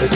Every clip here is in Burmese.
ကျမ်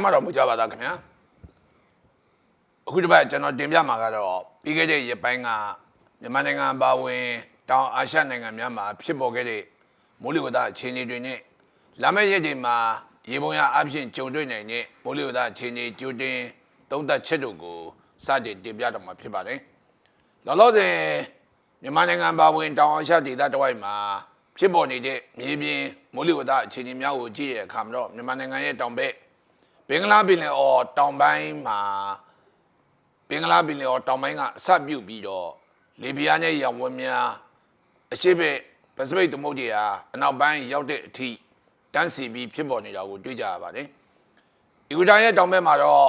းမတော်မူကြပါသားခင်ဗျာအခုတစ်ပတ်ကျွန်တော်တင်ပြမှာကတော့ပြီးခဲ့တဲ့ရက်ပိုင်းကမြန်မာနိုင်ငံပါဝင်တောင်အာရှနိုင်ငံများမှာဖြစ်ပေါ်ခဲ့တဲ့မိုးလေဝသအခြေအနေတွေနဲ့လာမယ့်ရက်တွေမှာ ရေပုံရအဖြစ်ကြုံတွေ့နိုင်တဲ့မိုးလေဝသအခြေအနေကြိုတင်သုံးသပ်ချက်တို့ကိုစတင်တင်ပြတော့မှာဖြစ်ပါတယ်လောလောဆယ်မြန်မာနိုင်ငံပါဝင်တောင်အာရှဒေသတစ်ဝိုက်မှာဖြစ်ပေါ်နေတဲ့မြေပြင်မိုးလေဝသအခြေအနေများကိုကြည့်ရတဲ့အခါမှာတော့မြန်မာနိုင်ငံရဲ့တောင်ဘက်ဘင်္ဂလားပင်လယ်အော်တောင်ပိုင်းမှာဘင်္ဂလားပင်လယ်အော်တောင်ပိုင်းကအစပြုတ်ပြီးတော့လီဘီယာနဲ့ရန်ဝန်းများအရှိဘက်ပစိဖိတ်သမုဒ္ဒရာအနောက်ပိုင်းရောက်တဲ့အထိတ န်းစီပြီးဖြစ်ပေါ်နေတာကိုတွေ့ကြရပါတယ်။အီကွေတာရဲ့တောင်ဘက်မှာတော့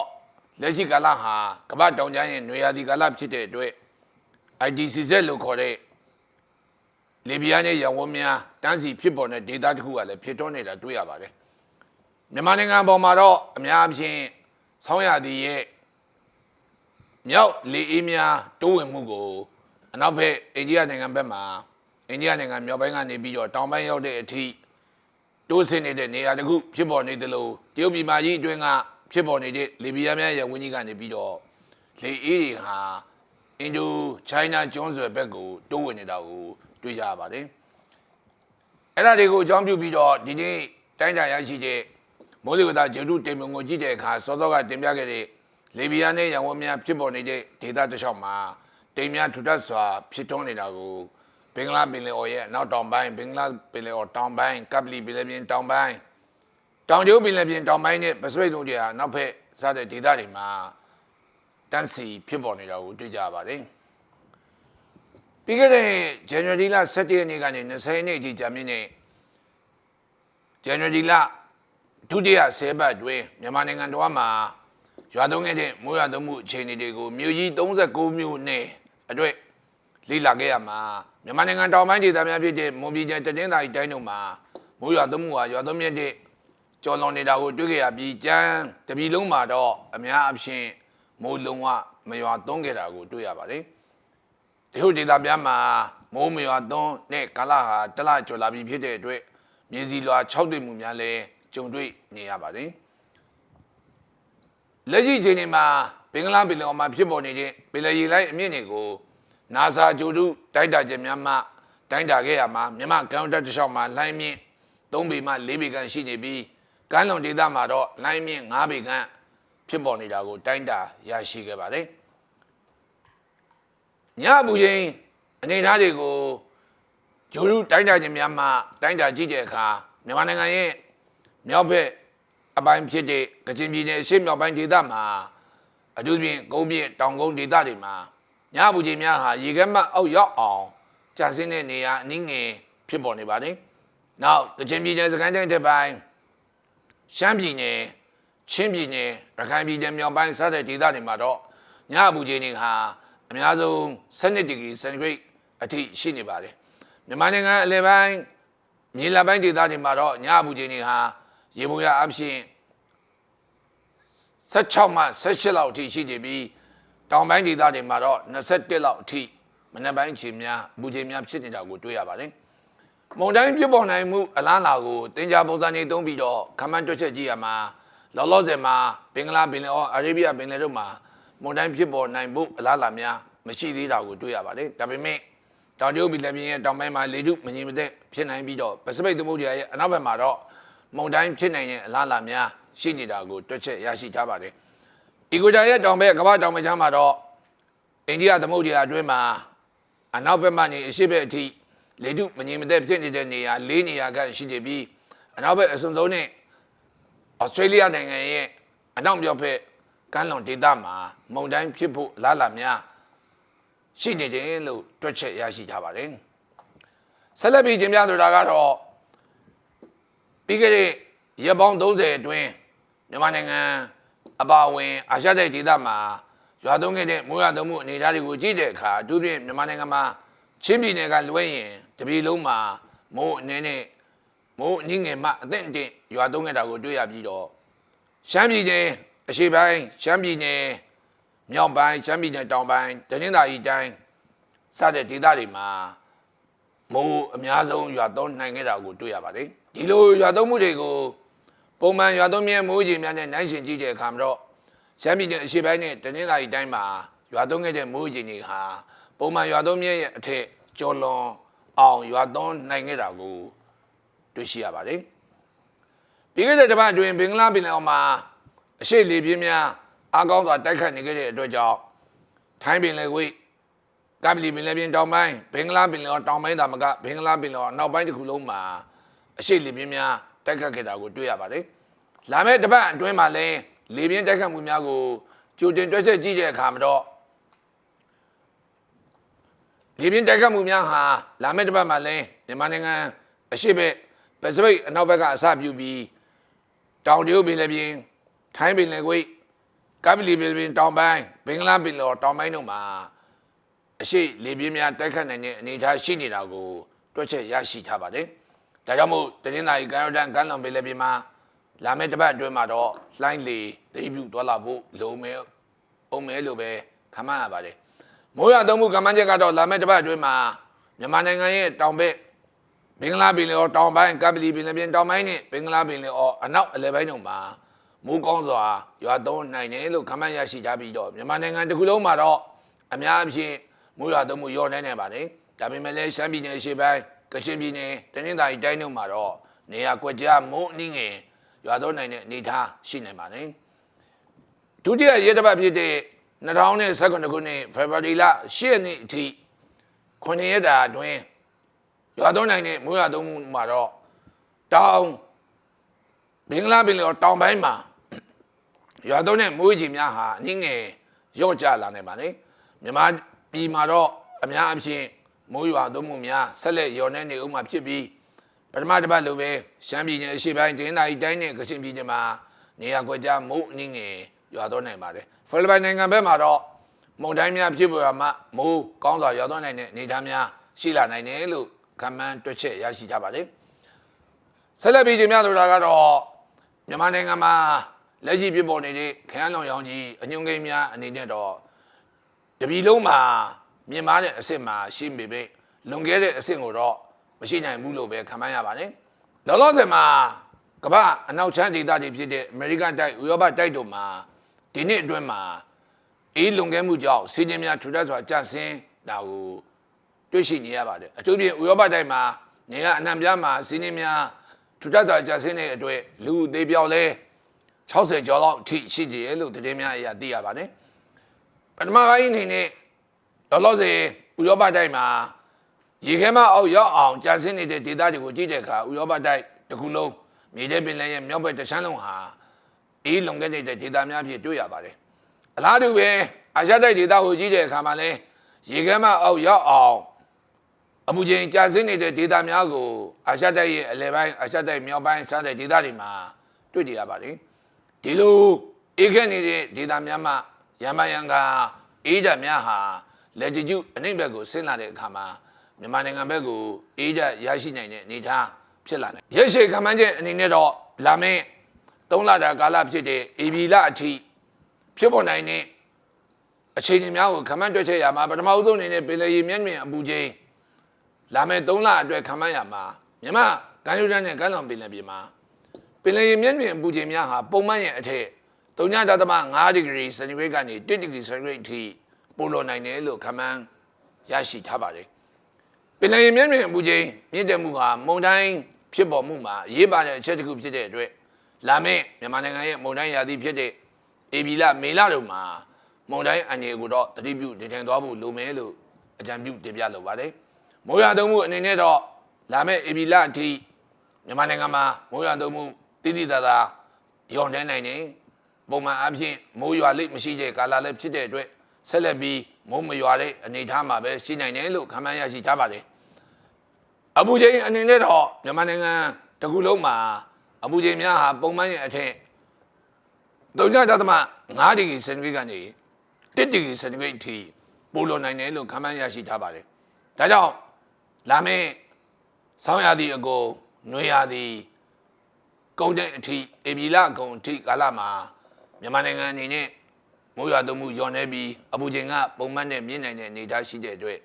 လက်ရှိကာလဟာကမ္ဘာတောင်ကျမ်းရဲ့နွေရာသီကာလဖြစ်တဲ့အတွက် IDCZ လို့ခေါ်တဲ့လီဘီယာနဲ့ရန်ဝန်းများတန်းစီဖြစ်ပေါ်တဲ့ဒေသတစ်ခုကလည်းဖြစ်ထွန်းနေတာတွေ့ရပါတယ်။မြန်မာနိုင်ငံပေါ်မှာတော့အများအပြားဆောင်းရာသီရဲ့မြောက်လေအေးများတိုးဝင်မှုကိုအနောက်ဘက်အိန္ဒိယနိုင်ငံဘက်မှာအိန္ဒိယနိုင်ငံမြောက်ပိုင်းကနေပြီးတော့တောင်ပိုင်းရောက်တဲ့အထိ တိုးဆင်းနေတဲ့နေရာတစ်ခုဖြစ်ပေါ်နေတယ်လို့တရုတ်ပြည်မကြီးအတွင်းကဖြစ်ပေါ်နေတဲ့လီဘီယာများရဲ့ဝင်းကြီးကနေပြီးတော့လေအေးတွေဟာအင်ဒိုချိုင်းနာကျွန်းဆွယ်ဘက်ကိုတိုးဝင်နေတာကိုတွေ့ကြရပါတယ်အဲ့ဒါတွေကိုအကြောင်းပြုပြီးတော့ဒီနေ့တိုင်းတာရရှိတဲ့မိုးလေဝသဂျေဒုတေမုံကိုကြည့်တဲ့အခါစောစောကတင်ပြခဲ့တဲ့လေဘီယာနဲ့ရန်ကုန်များဖြစ်ပေါ်နေတဲ့ဒေသတစ်လျှောက်မှာတိမ်များထူထပ်စွာဖြစ်ထွန်းနေတာကို ဘင်္ဂလားပင်လယ်အော်ရဲ့အနောက်တောင်ပိုင်းဘင်္ဂလားပင်လယ်အော်တောင်ပိုင်းကပလီပင်လယ်ပြင်တောင်ပိုင်းတောင်ကျိုးပင်လယ်ပြင်တောင်ပိုင်းနဲ့ပစိဖိတ်တို့တွေကနောက်ဘက်စတဲ့ဒေသတွေမှာတန်းစီဖြစ်ပေါ်နေတာကိုတွေ့ကြရပါတယ်ပြီးခဲ့တဲ့ January လ17ရက်နေ့ကနေ20ရက်နေ့အထိကြာမြင့်တဲ့ January လဒုတိယဆယ်ပတ်တွင်မြန်မာနိုင်ငံတော်မှာရွာသွန်းခဲ့တဲ့မိုးရွာသွန်းမှုအခြေအနေတွေကိုမြို့ကြီး39မြို့နဲ့အတွက် လေ့လာခဲ့ရမှာမြန်မာနိုင်ငံတောင်ပိုင်းဒေသများဖြစ်တဲ့မွန်ပြည်နယ်တနင်္သာရီတိုင်းတို့မှာမိုးရွာသွန်းမှုဟာရွာသွန်းမြင့်တဲ့ကျော်လွန်နေတာကိုတွေ့ခဲ့ရပြီးကျန်းတပြည်လုံးမှာတော့အများအပြားမိုးလုံးဝမရွာသွန်းခဲ့တာကိုတွေ့ရပါတယ်တချို့ဒေသပြားမှာမိုးမရွာသွန်းတဲ့ကာလဟာတလကျော်လာပြီဖြစ်တဲ့အတွက်မြေစီလွာ6တွေ့မှုများလည်းကြုံတွေ့နေရပါတယ်လက်ရှိအချိန်ဒီမှာဘင်္ဂလားပင်လယ်အော်မှာဖြစ်ပေါ်နေတဲ့ပင်လယ်ရေလိုက်အမြင့်တွေကို NASA ဂျိုဒုတိုက်တာချက်များမှတိုင်းတာခဲ့ရမှာမြန်မာကံတက်တစ်လျှောက်မှာလိုင်းမြင့်3ပေမှ4ပေခန့်ရှိနေပြီးကမ်းလွန်ဒေသမှာတော့လိုင်းမြင့်5ပေခန့်ဖြစ်ပေါ်နေတာကိုတိုင်းတာရရှိခဲ့ပါတယ်ညအပူချိန်အနေအထားတွေကိုဂျိုရုတိုင်းတာခြင်းများမှတိုင်းတာကြည့်တဲ့အခါမြန်မာနိုင်ငံရဲ့မြောက်ဘက်အပိုင်းဖြစ်တဲ့ကချင်ပြည်နယ်အရှေ့မြောက်ပိုင်းဒေသမှာအထူးဖြင့်ကုန်းပြည့်တောင်ကုန်းဒေသတွေမှာ ညအပူချိန်များဟာရေခဲမှတ်အောက်ရောက်အောင်ကျဆင်းတဲ့နေရာအနည်းငယ်ဖြစ်ပေါ်နေပါတယ်။နောက်ကချင်ပြည်နယ်စကိုင်းတိုင်းတစ်ပိုင်းရှမ်းပြည်နယ်ချင်းပြည်နယ်ရခိုင်ပြည်နယ်မြောက်ပိုင်းစတဲ့ဒေသတွေမှာတော့ညအပူချိန်တွေဟာအများဆုံး12ဒီဂရီစင်တီဂရိတ်အထိရှိနေပါတယ်မြန်မာနိုင်ငံအလယ်ပိုင်းမြေလပိုင်းဒေသတွေမှာတော့ညအပူချိန်တွေဟာရေပုံရအဖြစ်16မှ18လောက်အထိရှိနေပြီး တောင်ပိုင်းဒေသတွေမှာတော့21လောက်အထိမနက်ပိုင်းချိန်များအပူချိန်များဖြစ်နေတာကိုတွေ့ရပါတယ်မုန်တိုင်းပြစ်ပေါ်နိုင်မှုအလားအလာကိုတင် जा ပုံစံနေသုံးပြီးတော့ခမန်းတွက်ချက်ကြည့်ရမှာလောလောဆယ်မှာဘင်္ဂလားပင်လယ်အော်အာရေဗျပင်လယ်တို့မှာမွန်တိုင်းဖြစ်ပေါ်နိုင်ဖို့အလားအလာများမရှိသေးတာကိုတွေ့ရပါတယ်။ဒါပေမဲ့တောင်ကျိုးပြည်လည်းပြင်းရဲ့တောင်ပိုင်းမှာလေထုမငြိမ်မသက်ဖြစ်နိုင်ပြီးတော့ပစိဖိတ်သမုဒ္ဒရာရဲ့အနောက်ဘက်မှာတော့မုန်တိုင်းဖြစ်နိုင်တဲ့အလားအလာများရှိနေတာကိုတွက်ချက်ရရှိထားပါတယ်။ အီကွေတာရဲ့တောင်ဘက်ကမ္ဘာတောင်ဘက်ခြမ်းမှာတော့အိန္ဒိယသမုဒ္ဒရာအတွင်းမှာအနောက်ဘက်မှနေအရှေ့ဘက်အထိလေထုမငြိမ်မသက်ဖြစ်နေတဲ့နေရာ၄နေရာကရှိနေပြီးအနောက်ဘက်အစွန်ဆုံးနဲ့ဩစတြေးလျနိုင်ငံရဲ့အနောက်မြောက်ဘက်ကမ်းလွန်ဒေသမှာမုန်တိုင်းဖြစ်ဖို့အလားအလာများရှိနေတယ်လို့တွက်ချက်ရရှိကြပါတယ်။ဆက်လက်ပြီးတင်ပြဆိုတာကတော့ပြီးခဲ့တဲ့ရက်ပေါင်း30အတွင်းမြန်မာနိုင်ငံ အပါအဝင်အာရှတိုက်ဒေသမှာရွာသွန်းခဲ့တဲ့မိုးရွာသွန်းမှုအနေအထားတွေကိုကြည့်တဲ့အခါအထူးဖြင့်မြန်မာနိုင်ငံမှာချင်းပြည်နယ်ကလွှဲရင်တပြည်လုံးမှာမိုးအနေနဲ့မိုးအငင်းငယ်မှအသင့်အင့်ရွာသွန်းခဲ့တာကိုတွေ့ရပြီးတော့ရှမ်းပြည်နယ်အအရှိပိုင်းရှမ်းပြည်နယ်မြောက်ပိုင်းရှမ်းပြည်နယ်တောင်ပိုင်းတနင်္သာရီတိုင်းစတဲ့ဒေသတွေမှာမိုးအများဆုံးရွာသွန်းနိုင်ခဲ့တာကိုတွေ့ရပါတယ်ဒီလိုရွာသွန်းမှုတွေကို ပုံမှန်ရွာသွန်းမြဲမိုးကြီးများနဲ့နိုင်ရှင်ကြည့်တဲ့အခါမှာတော့ရှမ်းပြည်နယ်အရှိပိုင်းနဲ့တနင်္သာရီတိုင်းမှာရွာသွန်းခဲ့တဲ့မိုးကြီးတွေဟာပုံမှန်ရွာသွန်းမြဲရဲ့အထက်ကျော်လွန်အောင်ရွာသွန်းနိုင်ခဲ့တာကိုတွေ့ရှိရပါတယ်ပြီးခဲ့တဲ့တစ်ပတ်အတွင်းဘင်္ဂလားပင်လယ်အော်မှာအရှိလေပြင်းများအားကောင်းစွာတိုက်ခတ်နေခဲ့တဲ့အတွက်ကြောင့်ထိုင်းပင်လယ်ကွေ့ကပလီပင်လယ်ပြင်တောင်ပိုင်းဘင်္ဂလားပင်လယ်အော်တောင်ပိုင်းသာမကဘင်္ဂလားပင်လယ်အော်နောက်ပိုင်းတစ်ခုလုံးမှာအရှိလေပြင်းများ တိုက်ခတ်ခဲ့တာကိုတွေ့ရပါတယ်။လာမယ့်တစ်ပတ်အတွင်းမှာလည်းလေပြင်းတိုက်ခတ်မှုများကိုကြိုတင်တွက်ချက်ကြည့်တဲ့အခါမှာတော့လေပြင်းတိုက်ခတ်မှုများဟာလာမယ့်တစ်ပတ်မှာလည်းမြန်မာနိုင်ငံအရှိဘက်ပစိဖိတ်အနောက်ဘက်ကအစပြုပြီးတောင်တရုတ်ပင်လယ်ပြင်ထိုင်းပင်လယ်ကွေ့ကပလီပင်လယ်ပြင်တောင်ပိုင်းဘင်္ဂလားပင်လယ်အော်တောင်ပိုင်းတို့မှာအရှိလေပြင်းများတိုက်ခတ်နိုင်တဲ့အနေအထားရှိနေတာကိုတွက်ချက်ရရှိထားပါတယ်။ ဒါကြောင့်မို့တနင်္လာရီကမ်းရိုးတန်းကမ်းလွန်ပင်လယ်ပြင်မှာလာမယ့်တစ်ပတ်အတွင်းမှာတော့လှိုင်းလေသတိပြုသွားလာဖို့လုံမဲအောင်မဲလို့ပဲခန့်မှန်းရပါတယ်။မိုးရသုံးမှုကမ္ဘာချက်ကတော့လာမယ့်တစ်ပတ်အတွင်းမှာမြန်မာနိုင်ငံရဲ့တောင်ဘက်ဘင်္ဂလားပင်လယ်အော်တောင်ပိုင်းကပ်ပလီပင်လယ်ပြင်တောင်ပိုင်းနဲ့ဘင်္ဂလားပင်လယ်အော်အနောက်အလယ်ပိုင်းတို့မှာမိုးကောင်းစွာရွာသွန်းနိုင်တယ်လို့ခန့်မှန်းရရှိကြပြီးတော့မြန်မာနိုင်ငံတစ်ခုလုံးမှာတော့အများအပြားမိုးရွာသွန်းမှုရောနေနေပါတယ်။ဒါပေမဲ့လည်းရှမ်းပြည်နယ်အရှေ့ပိုင်း ကချင်ပြည်နယ်တနင်္သာရီတိုင်းတို့မှာတော့နေရာကွက်ကြားမိုးအနည်းငယ်ရွာသွန်းနိုင်တဲ့အနေအထားရှိနေပါတယ်။ဒုတိယရေတပတ်ဖြစ်တဲ့2019ခုနှစ်ဖေဖော်ဝါရီလ10ရက်နေ့အထိ9ရက်တာအတွင်းရွာသွန်းနိုင်တဲ့မိုးရွာသွန်းမှုမှာတော့တောင်ဘင်္ဂလားပင်လယ်အော်တောင်ပိုင်းမှာရွာသွန်းတဲ့မိုးကြီးများဟာအနည်းငယ်ရော့ကျလာနေပါလေမြန်မာပြည်မှာတော့အများအပြား မိုးရွာသွန်းမှုများဆက်လက်ရောနေနေဦးမှာဖြစ်ပြီးပထမတစ်ပတ်လိုပဲရှမ်းပြည်နယ်အရှေ့ပိုင်းဒင်းသာရီတိုင်းနဲ့ကချင်ပြည်နယ်မှာနေရာကွက်ကြားမိုးအနည်းငယ်ရွာသွန်းနိုင်ပါတယ်ဖိလစ်ပိုင်နိုင်ငံဘက်မှာတော့မုန်တိုင်းများဖြစ်ပေါ်မှာမိုးကောင်းစွာရွာသွန်းနိုင်တဲ့အနေအထားများရှိလာနိုင်တယ်လို့ကမ္မန်းတွက်ချက်ရရှိကြပါတယ်ဆက်လက်ပြီးတင်ပြလိုတာကတော့မြန်မာနိုင်ငံမှာလက်ရှိပြပေါ်နေတဲ့ခရမ်းလောင်ရောင်ကြီးအညွန့်ကိန်းများအနေနဲ့တော့တပြည်လုံးမှာ မြင်မာတဲ့အစ်စ်မှာရှိပေပေလွန်ခဲ့တဲ့အစ်စ်ကိုတော့မရှိနိုင်ဘူးလို့ပဲခန့်မှန်းရပါတယ်လောလောဆယ်မှာကမ္ဘာအနောက်ချမ်းဒေသတွေဖြစ်တဲ့အမေရိကန်တိုက်ဥရောပတိုက်တို့မှာဒီနှစ်အတွင်းမှာအေးလွန်ခဲ့မှုကြောင့်စီးကျင်းများထူထပ်စွာကျဆင်းတာကိုတွေ့ရှိနေရပါတယ်အထူးဖြင့်ဥရောပတိုင်းမှာနေကအနှံပြားမှာစီးနေများထူထပ်စွာကြာဆင်းတဲ့အတွက်လူအသေးပြောက်လဲ60ကျော်လောက်အထိရှိနေတယ်လို့သတင်းများအရသိရပါတယ်ပထမပိုင်းအနေနဲ့ လောလောဆယ်ဥရောပတိုင်းမှာရေခဲမအောက်ရောက်အောင်ကြာဆင်းနေတဲ့ဒေသတွေကိုကြည့်တဲ့အခါဥရောပတိုင်းတစ်ခုလုံးမြေထဲပင်လယ်ရဲ့မြောက်ဘက်တစ်ချမ်းလုံးဟာအေးလုံခဲ့တဲ့ဒေသများဖြစ်တွေ့ရပါတယ်အလားတူပဲအာရှတိုက်ဒေသကိုကြည့်တဲ့အခါမှာလဲရေခဲမအောက်ရောက်အောင်အပူချိန်ကြာဆင်းနေတဲ့ဒေတာများကိုအာရှတိုက်ရဲ့အလယ်ပိုင်းအာရှတိုက်မြောက်ပိုင်းစတဲ့ဒေတာတွေမှာတွေ့ကြရပါတယ်ဒီလိုအေးခဲနေတဲ့ဒေတာများမှာရမယံကအေးဓာတ်များဟာ လက်တကျအနှိမ့်ဘက်ကိုဆင်းလာတဲ့အခါမှာမြန်မာနိုင်ငံဘက်ကိုအေးဓာတ်ရရှိနိုင်တဲ့အနေအထားဖြစ်လာတယ်ရရှိခံမှန်းချက်အနေနဲ့တော့လာမယ့်၃လတာကာလဖြစ်တဲ့ဧပြီလအထိဖြစ်ပေါ်နိုင်တဲ့အခြေအနေများကိုခံမှန်းတွက်ချက်ရမှာပထမဦးဆုံးအနေနဲ့ပင်လယ်ရေမျက်မြင်အပူချိန်လာမယ့်3လအတွက်ခံမှန်းရမှာမြမကမ်းရိုးတန်းနဲ့ကမ်းလွန်ပင်လယ်ပြင်မှာပင်လယ်ရေမျက်မြင်အပူချိန်များဟာပုံမှန်ရဲ့အထက်3.5ဒီဂရီစင်တီဂရိတ်ကနေ1ဒီဂရီစင်တီဂရိတ်အထိ ပိုလွန်နိုင်တယ်လို့ခံမှန်းရရှိထားပါတယ်ပင်လယ်ရေမျက်မြင်အပူချိန်မြင့်တက်မှုဟာမုန်တိုင်းဖြစ်ပေါ်မှုမှာအရေးပါတဲ့အချက်တစ်ခုဖြစ်တဲ့အတွက်လာမယ့်မြန်မာနိုင်ငံရဲ့မုန်တိုင်းရာသီဖြစ်တဲ့ဧပြီလမေလတို့မှာမုန်တိုင်းအန်ရီကိုတော့တတိပြုတင်ထိုင်သွားဖို့လိုမယ်လို့အကြံပြုတင်ပြလိုပါတယ်မိုးရွာသွန်းမှုအနေနဲ့တော့လာမယ့်ဧပြီလအထိမြန်မာနိုင်ငံမှာမိုးရွာသွန်းမှုတိတိတသာရောင်းနေနိုင်တယ်ပုံမှန်အဖြစ်မိုးရွာလိမ့်မရှိတဲ့ကာလလည်းဖြစ်တဲ့အတွက် ဆက်လက်ပြီးမိုးမရွာတဲ့အနေအထားမှာပဲရှိနိုင်တယ်လို့ခန့်မှန်းရရှိထားပါတယ်အပူချိန်အနေနဲ့တော့မြန်မာနိုင်ငံတစ်ခုလုံးမှာအပူချိန်များဟာပုံမှန်ရဲ့အထက်3.5ဒီဂရီစင်တီဂရိတ်ကနေ1ဒီဂရီစင်တီဂရိတ်အထိပိုလွန်နိုင်တယ်လို့ခန့်မှန်းရရှိထားပါတယ်ဒါကြောင့်လာမယ့်ဆောင်းရာသီအကုန်နွေရာသီကုန်တဲ့အထိဧပြီလအကုန်အထိကာလမှာမြန်မာနိုင်ငံအနေနဲ့ မိုးရွာသွန်းမှုညော်နေပြီးအပူချိန်ကပုံမှန်နဲ့မြင့်နိုင်တဲ့အနေအထားရှိတဲ့အတွက်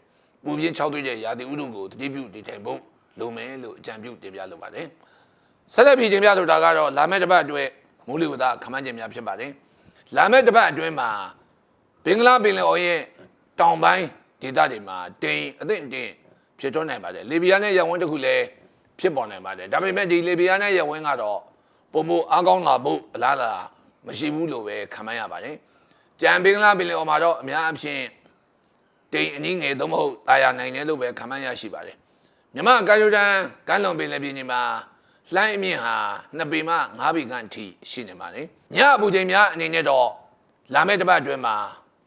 ပူပြင်း၆သွေးတဲ့ရာသီဥတုကိုတတိပြုတည်ထိုင်ဖို့လိုမယ်လို့အကြံပြုတင်ပြလိုပါတယ်ဆက်လက်ပြီးတင်ပြလိုတာကတော့လာမယ့်တစ်ပတ်အတွက်မိုးလေဝသခန့်မှန်းချက်များဖြစ်ပါတယ်လာမယ့်တစ်ပတ်အတွင်းမှာဘင်္ဂလားပင်လယ်အော်ရဲ့တောင်ပိုင်းဒေသတွေမှာတိမ်အသင့်အင့်ဖြစ်ထွန်းနိုင်ပါတယ်လီဘီယာနဲ့ရဝန်းတစ်ခုလည်းဖြစ်ပေါ်နိုင်ပါတယ်ဒါပေမဲ့ဒီလီဘီယာနဲ့ရဝန်းကတော့ပုံမအားကောင်းလာဖို့အလားအလာမရှိဘူးလို့ပဲခံမှန်းရပါတယ် ကြံဘင်္ဂလားပင်လယ်အော်မှာတော့အများအပြားတိမ်အနည်းငယ်သို့မဟုတ်တာယာနိုင်တယ်လို့ပဲခံမှန်းရရှိပါတယ်မြမကာယိုဒန်ကမ်းလွန်ပင်လယ်ပြင်မှာလှိုင်းအမြင့်ဟာ2ပေမှ5ပေခန့်အထိရှိနေပါတယ်ညအပူချိန်များအနေနဲ့တော့လာမယ့်တစ်ပတ်အတွင်းမှာ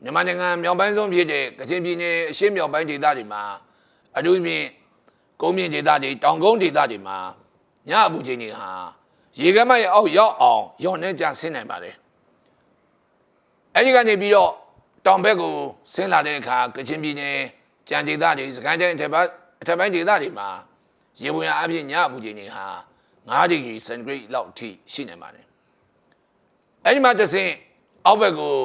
မြန်မာနိုင်ငံမြောက်ပိုင်းဆုံးဖြစ်တဲ့ကချင်ပြည်နယ်အရှေ့မြောက်ပိုင်းဒေသတွေမှာအထူးဖြင့်ကုန်းမြင့်ဒေသတွေတောင်ကုန်းဒေသတွေမှာညအပူချိန်တွေဟာရေကမ်းမရဲ့အောက်ရောက်အောင်ရော့နေကြဆင်းနိုင်ပါတယ် အဲဒီကနေပြီးတော့တောင်ဘက်ကိုဆင်းလာတဲ့အခါကချင်ပြည်နယ်ကြံဒေသတွေစကိုင်းတိုင်းအထက်ပိုင်းအထက်ပိုင်းဒေသတွေမှာရေဝင်အားဖြင့်ညအပူချိန်တွေဟာ9ဒီဂရီစင်တီဂရိတ်လောက်အထိရှိနေပါတယ်အဲဒီမှာတစ်ဆင့်အောက်ဘက်ကို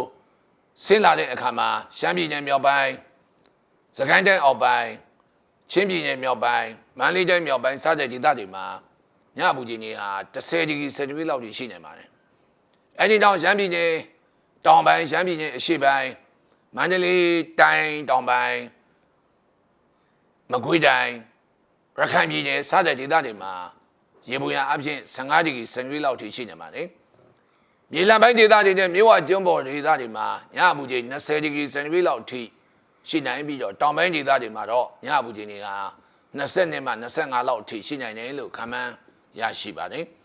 ဆင်းလာတဲ့အခါမှာရှမ်းပြည်နယ်မြောက်ပိုင်းစကိုင်းတိုင်းအောက်ပိုင်းချင်းပြည်နယ်မြောက်ပိုင်းမန္တလေးတိုင်းမြောက်ပိုင်းစတဲ့ဒေသတွေမှာညအပူချိန်တွေဟာ10ဒီဂရီစင်တီဂရိတ်လောက်ရှိနေပါတယ်။အဲဒီတော့ရှမ်းပြည်နယ် တောင်ပိုင်းရှမ်းပြည်နယ်အရှေ့ပိုင်းမန္တလေးတိုင်းတောင်ပိုင်းမကွေးတိုင်းရခိုင်ပြည်နယ်စတဲ့ဒေသတွေမှာရေပုံရအဖြစ်15ဒီဂရီစင်တီဂရိတ်လောက်ထိရှိနေပါတယ်။မြေလံပိုင်းဒေသတွေနဲ့မြေဝကျွန်းပေါ်ဒေသတွေမှာညအပူချိန်20ဒီဂရီစင်တီဂရိတ်လောက်အထိရှိနိုင်ပြီးတော့တောင်ပိုင်းဒေသတွေမှာတော့ညအပူချိန်တွေက20နဲ့မှ25လောက်အထိရှိနိုင်တယ်လို့ခန့်မှန်းရရှိပါတယ်။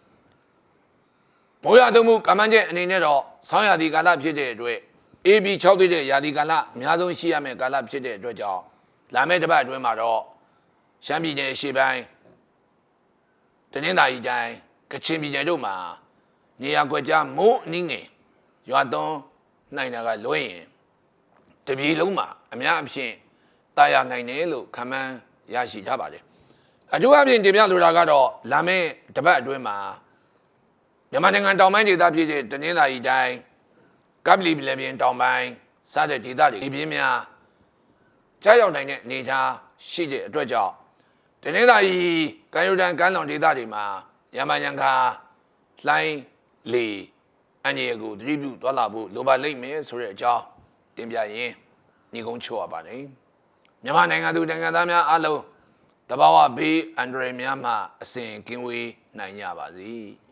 မိုးရွာသွန်းမှုကမ္ဘာကျက်အနေနဲ့တော့ဆောင်းရာသီကာလဖြစ်တဲ့အတွက် AB 6တွေ့တဲ့ရာသီကာလအများဆုံးရှိရမယ့်ကာလဖြစ်တဲ့အတွက်ကြောင့်လာမယ့်တစ်ပတ်အတွင်းမှာတော့ရှမ်းပြည်နယ်အရှေ့ပိုင်းတနင်္သာရီတိုင်းကချင်ပြည်နယ်တို့မှာနေရာကွက်ကြားမိုးအနည်းငယ်ရွာသွန်းနိုင်တာကလွှဲရင်တပြည်လုံးမှာအများအပြားတာယာနိုင်တယ်လို့ခန့်မှန်းရရှိကြပါတယ်အထူးအဖြင့်တင်ပြလိုတာကတော့လာမယ့်တစ်ပတ်အတွင်းမှာ မြန်မာနိုင်ငံတောင်ပိုင်းဒေသဖြစ်တဲ့တနင်္သာရီတိုင်းကပ်ပလီပြည်နယ်ပြင်တောင်ပိုင်းစတဲ့ဒေသတွေဒီပြင်းများကြားရောက်နိုင်တဲ့အနေအထားရှိတဲ့အတွက်ကြောင့်တနင်္သာရီကမ်းရိုးတန်းကမ်းလွန်ဒေသတွေမှာရမန်ရန်ခါလှိုင်းလေအန်ရကိုသတိပြုသွားလာဖို့လိုပါလိမ့်မယ်ဆိုတဲ့အကြောင်းတင်ပြရင်းညီကုန်းချော့ရပါတယ်မြန်မာနိုင်ငံသူနိုင်ငံသားများအားလုံးတဘာဝဘေးအန္တရာယ်များမှအစဉ်ကင်းဝေးနိုင်ကြပါစေ။